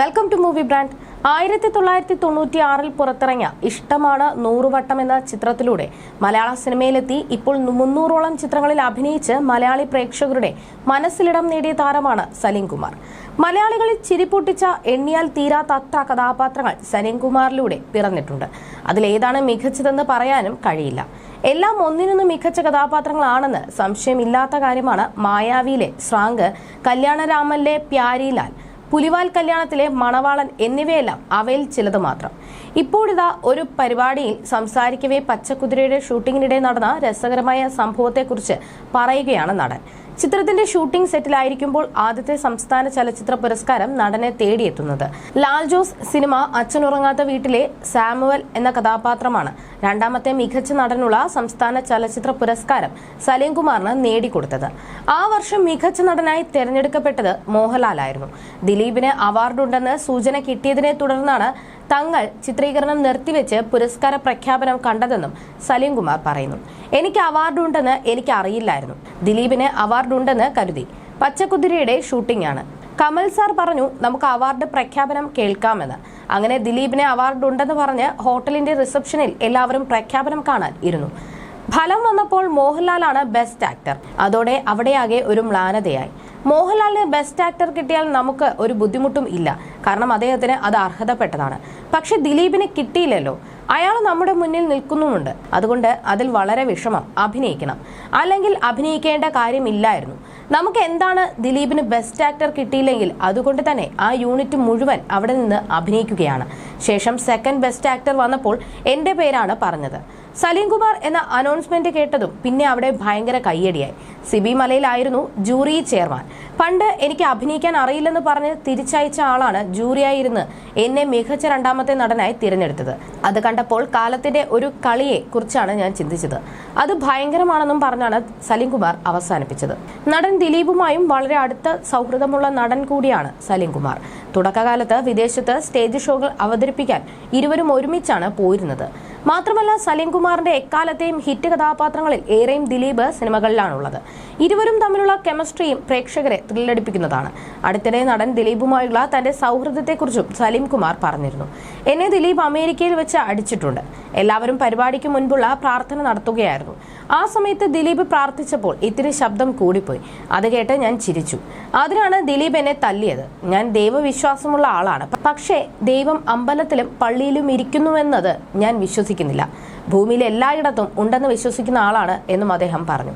Welcome to movie brand ആയിരത്തി തൊള്ളായിരത്തി തൊണ്ണൂറ്റി ആറിൽ പുറത്തിറങ്ങിയ ഇഷ്ടമാണ് നൂറുവട്ടം എന്ന ചിത്രത്തിലൂടെ മലയാള സിനിമയിലെത്തി ഇപ്പോൾ മുന്നൂറോളം ചിത്രങ്ങളിൽ അഭിനയിച്ച് മലയാളി പ്രേക്ഷകരുടെ മനസ്സിലിടം നേടിയ താരമാണ് സലീം കുമാർ മലയാളികളിൽ ചിരിപ്പൊട്ടിച്ച എണ്ണിയാൽ തീരാത്ത കഥാപാത്രങ്ങൾ സലീം കുമാറിലൂടെ പിറന്നിട്ടുണ്ട്. അതിലേതാണ് മികച്ചതെന്ന് പറയാനും കഴിയില്ല. എല്ലാം ഒന്നിനൊന്ന് മികച്ച കഥാപാത്രങ്ങളാണെന്ന് സംശയമില്ലാത്ത കാര്യമാണ് മായാവിയിലെ സ്രാങ്ക് കല്യാണരാമനിലെ പ്യാരിലാൽ. പുലിവാൽ കല്യാണത്തിലെ മണവാളൻ എന്നിവയെല്ലാം അവയിൽ ചിലത് മാത്രം. ഇപ്പോഴിതാ ഒരു പരിപാടിയിൽ സംസാരിക്കവേ പച്ചക്കുതിരയുടെ ഷൂട്ടിങ്ങിനിടെ നടന്ന രസകരമായ സംഭവത്തെക്കുറിച്ച് പറയുകയാണ് നടൻ. ചിത്രത്തിന്റെ ഷൂട്ടിംഗ് സെറ്റിലായിരിക്കുമ്പോൾ ആദ്യത്തെ സംസ്ഥാന ചലച്ചിത്ര പുരസ്കാരം നടനെ തേടിയെത്തുന്നത്. ലാൽ ജോസ് സിനിമ അച്ഛനുറങ്ങാത്ത വീട്ടിലെ സാമുവൽ എന്ന കഥാപാത്രമാണ്. രണ്ടാമത്തെ മികച്ച നടനുള്ള സംസ്ഥാന ചലച്ചിത്ര പുരസ്കാരം സലീം കുമാറിന് നേടിക്കൊടുത്തത്. ആ വർഷം മികച്ച നടനായി തെരഞ്ഞെടുക്കപ്പെട്ടത് മോഹൻലാലായിരുന്നു. ദിലീപിന് അവാർഡുണ്ടെന്ന് സൂചന കിട്ടിയതിനെ തുടർന്നാണ് തങ്ങൾ ചിത്രീകരണം നിർത്തിവെച്ച് പുരസ്കാര പ്രഖ്യാപനം കണ്ടതെന്നും സലീംകുമാർ പറയുന്നു. എനിക്ക് അവാർഡുണ്ടെന്ന് എനിക്ക് അറിയില്ലായിരുന്നു ദിലീപിന് അവാർഡുണ്ടെന്ന് കരുതി. പച്ചക്കുതിരയുടെ ഷൂട്ടിംഗ് ആണ്. കമൽ സാർ പറഞ്ഞു നമുക്ക് അവാർഡ് പ്രഖ്യാപനം കേൾക്കാമെന്ന്. അങ്ങനെ ദിലീപിന് അവാർഡുണ്ടെന്ന് പറഞ്ഞ് ഹോട്ടലിന്റെ റിസപ്ഷനിൽ എല്ലാവരും പ്രഖ്യാപനം കാണാൻ ഇരുന്നു. ഫലം വന്നപ്പോൾ മോഹൻലാലാണ് ബെസ്റ്റ് ആക്ടർ അതോടെ അവിടെയാകെ ഒരു മ്ലാനതയായി. മോഹൻലാലിന് ബെസ്റ്റ് ആക്ടർ കിട്ടിയാൽ നമുക്ക് ഒരു ബുദ്ധിമുട്ടും ഇല്ല. കാരണം അദ്ദേഹത്തിന് അത് അർഹതപ്പെട്ടതാണ്. പക്ഷെ ദിലീപിന് കിട്ടിയില്ലല്ലോ. അയാൾ നമ്മുടെ മുന്നിൽ നിൽക്കുന്നുമുണ്ട്. അതുകൊണ്ട് അതിൽ വളരെ വിഷമം. അഭിനയിക്കണം. അല്ലെങ്കിൽ അഭിനയിക്കേണ്ട കാര്യമില്ലായിരുന്നു. നമുക്ക് എന്താണ് ദിലീപിന് ബെസ്റ്റ് ആക്ടർ കിട്ടിയില്ലെങ്കിൽ അതുകൊണ്ട് തന്നെ ആ യൂണിറ്റ് മുഴുവൻ അവിടെ നിന്ന് അഭിനയിക്കുകയാണ്. ശേഷം സെക്കൻഡ് ബെസ്റ്റ് ആക്ടർ വന്നപ്പോൾ എന്റെ പേരാണ് പറഞ്ഞത്. സലീം കുമാർ എന്ന അനൗൺസ്മെന്റ് കേട്ടതും പിന്നെ അവിടെ ഭയങ്കര കയ്യടിയായി. സിബി മലയിലായിരുന്നു ജൂറി ചെയർമാൻ. പണ്ട് എനിക്ക് അഭിനയിക്കാൻ അറിയില്ലെന്ന് പറഞ്ഞ് തിരിച്ചയച്ച ആളാണ് ജൂറിയായി ഇരുന്ന് എന്നെ മികച്ച രണ്ടാമത്തെ നടനായി തിരഞ്ഞെടുത്തത്. അത് കണ്ടപ്പോൾ കാലത്തിന്റെ ഒരു കളിയെ കുറിച്ചാണ് ഞാൻ ചിന്തിച്ചത്. അത് ഭയങ്കരമാണെന്നും പറഞ്ഞാണ് സലീം കുമാർ അവസാനിപ്പിച്ചത്. നടൻ ദിലീപുമായും വളരെ അടുത്ത സൗഹൃദമുള്ള നടൻ കൂടിയാണ് സലീം കുമാർ. തുടക്കകാലത്ത് വിദേശത്ത് സ്റ്റേജ് ഷോകൾ അവതരിപ്പിക്കാൻ ഇരുവരും ഒരുമിച്ചാണ് പോയിരുന്നത്. മാത്രമല്ല സലീം കുമാറിന്റെ എക്കാലത്തെയും ഹിറ്റ് കഥാപാത്രങ്ങളിൽ ഏറെയും ദിലീപ് സിനിമകളിലാണുള്ളത്. ഇരുവരും തമ്മിലുള്ള കെമിസ്ട്രിയും പ്രേക്ഷകരെ ത്രില്ലടിപ്പിക്കുന്നതാണ്. അടുത്തിടെ നടൻ ദിലീപുമായുള്ള തന്റെ സൗഹൃദത്തെക്കുറിച്ചും സലീം കുമാർ പറഞ്ഞിരുന്നു. എന്നെ ദിലീപ് അമേരിക്കയിൽ വെച്ച് അടിച്ചിട്ടുണ്ട്. എല്ലാവരും പരിപാടിക്ക് മുൻപുള്ള പ്രാർത്ഥന നടത്തുകയായിരുന്നു. ആ സമയത്ത് ദിലീപ് പ്രാർത്ഥിച്ചപ്പോൾ ഇത്തിരി ശബ്ദം കൂടിപ്പോയി. അത് കേട്ട് ഞാൻ ചിരിച്ചു. അതിനാണ് ദിലീപ് എന്നെ തല്ലിയത്. ഞാൻ ദൈവവിശ്വാസമുള്ള ആളാണ്. പക്ഷേ ദൈവം അമ്പലത്തിലും പള്ളിയിലും ഇരിക്കുന്നുവെന്നത് ഞാൻ വിശ്വസിക്കുന്നില്ല. ഭൂമിയിൽ എല്ലായിടത്തും ഉണ്ടെന്ന് വിശ്വസിക്കുന്ന ആളാണ് എന്നും അദ്ദേഹം പറഞ്ഞു.